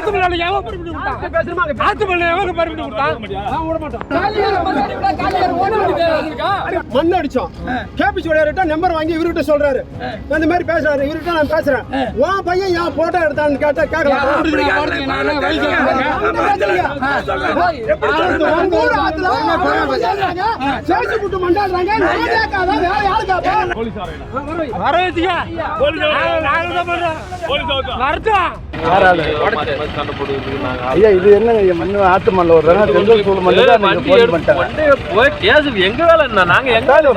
ஆத்து மலை எவன் பர்மிட் கொடுத்தான் ஆத்து மலை எவன் பர்மிட் கொடுத்தான் மண் அடிச்சோம் கேபிச்சு விளையாடிட்டா நம்பர் வாங்கி இவர்கிட்ட சொல்றாரு இந்த மாதிரி பேசுறாரு இவர்கிட்ட நான் பேசுறேன் உன் பையன் என் போட்டோ எடுத்தான்னு கேட்டா கேட்கலாம் உங்க புட்டு ஐயா இது என்னங்க ஐயா மண்ணு மண்ணில் விடுறாங்க செங்கல் தான் பண்ணிட்டாங்க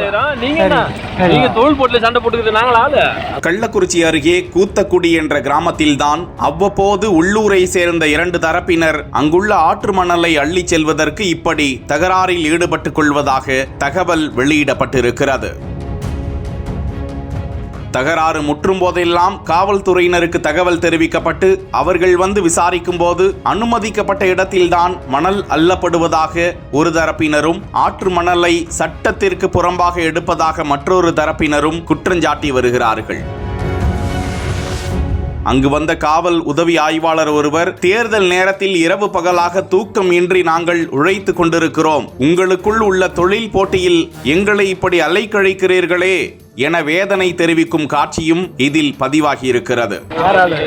வேலை என்ன? நீங்க போட்டுல சண்டை போட்டுக்கிறது நாங்களா கள்ளக்குறிச்சி அருகே கூத்தக்குடி என்ற கிராமத்தில்தான் அவ்வப்போது உள்ளூரை சேர்ந்த இரண்டு தரப்பினர் அங்குள்ள ஆற்று மணலை அள்ளிச் செல்வதற்கு இப்படி தகராறில் ஈடுபட்டுக் கொள்வதாக தகவல் வெளியிடப்பட்டிருக்கிறது. தகராறு முற்றும் போதெல்லாம் காவல்துறையினருக்கு தகவல் தெரிவிக்கப்பட்டு அவர்கள் வந்து விசாரிக்கும் போது அனுமதிக்கப்பட்ட இடத்தில்தான் மணல் அள்ளப்படுவதாக ஒரு தரப்பினரும் ஆற்று மணலை சட்டத்திற்கு புறம்பாக எடுப்பதாக மற்றொரு தரப்பினரும் குற்றஞ்சாட்டி வருகிறார்கள். அங்கு வந்த காவல் உதவி ஆய்வாளர் ஒருவர் தேர்தல் நேரத்தில் இரவு பகலாக தூக்கம் இன்றி நாங்கள் உழைத்து கொண்டிருக்கிறோம். உங்களுக்குள் உள்ள தொழில் போட்டியில் எங்களை இப்படி அலைக்கழிக்கிறீர்களே. என வேதனை தெரிவிக்கும் காட்சியும் இதில் பதிவாகி இருக்கிறது சண்டை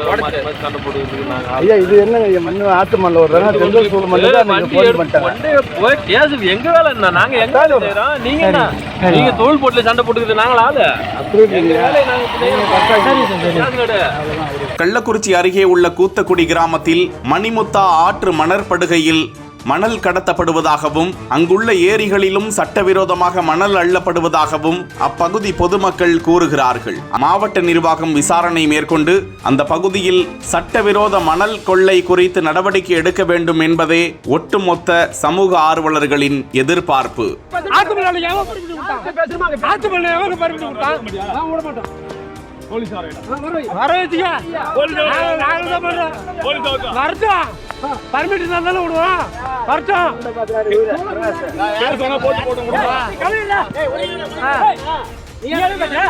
போட்டுக்கிறது நாங்க ஆளு. ஐயா இது என்னங்க ஐயா மண்ணு ஆத்து மண்ணில் விடுறாங்க செங்கல் சூழ் மண்ணு தான் நீங்க வண்டி போன் எடுத்து- பண்ணிட்டாங்க. வண்டியை போய் கேஸ் எங்க வேலை என்ன? நாங்க எங்க வேலை செய்றோம்? நீங்க என்ன? நீங்க தொழில் போட்டுல சண்டை போட்டுக்கிறது நாங்களா ஆளு? அப்படி இல்லைங்க. வேலையை நாங்க செய்யணும். கேஸ் எடு. கள்ளக்குறிச்சி அருகே உள்ள கூத்தக்குடி கிராமத்தில் மணிமுத்தா ஆற்று மணற்படுகையில் மணல் கடத்தப்படுவதாகவும் அங்குள்ள ஏரிகளிலும் சட்டவிரோதமாக மணல் அள்ளப்படுவதாகவும் அப்பகுதி பொதுமக்கள் கூறுகிறார்கள். மாவட்ட நிர்வாகம் விசாரணை மேற்கொண்டு அந்த பகுதியில் சட்டவிரோத மணல் கொள்ளை குறித்து நடவடிக்கை எடுக்க வேண்டும் என்பதே ஒட்டுமொத்த சமூக ஆர்வலர்களின் எதிர்பார்ப்பு. ஆத்து மலை எவன் பர்மிட் இருந்தாலும் விடுவோம் வரட்டும். நீ எதுக்கு பேசுற?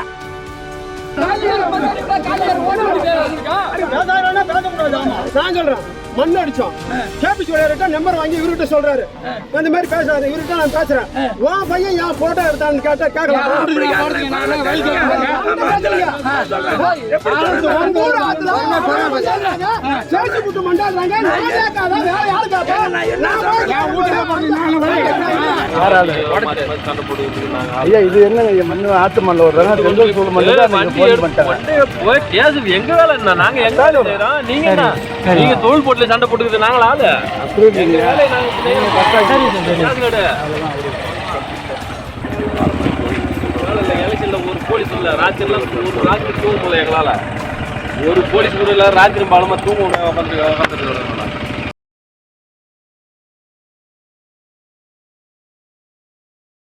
பேசாதவனா பேசக்கூடாது. ஆமா. நான் சொல்றேன். மண் அடிச்சோம் நம்பர் வாங்கி இவர்கிட்ட சொல்றாரு. இந்த மாதிரி இவர்கிட்ட நான் பேசுறேன். உன் பையன் என் போட்டோ எடுத்தான்னு கேட்டா கேட்கலாம்? உங்க ஊர் ஆத்துல சேசி புட்டு மண்டாடுறாங்க. நான் கேட்காத வேற யாரு கேட்பா? நாங்க ஆளு. ஐயா இது ஐயா மண்ணு ஆத்து மண்ணில் விடுறாங்க செங்கல் சூழ் மண்ணு தான் போன் பண்ணிட்டாங்க எங்க வேலை என்ன? நாங்க எங்க வேலை செய்றோம்? நீங்க என்ன? நீங்க தொழில் போட்டுல சண்டை போட்டுக்கிறது நாங்களா ஆளு? நாங்க ஒரு போலீஸ் இல்ல. ராத்திரில ஒரு ராத்திரி தூங்க முடியல எங்களால ஒரு போலீஸ் கூட இல்லாத ராத்திரி பலமா தூங்க உட்காந்துட்டு உட்காந்துட்டு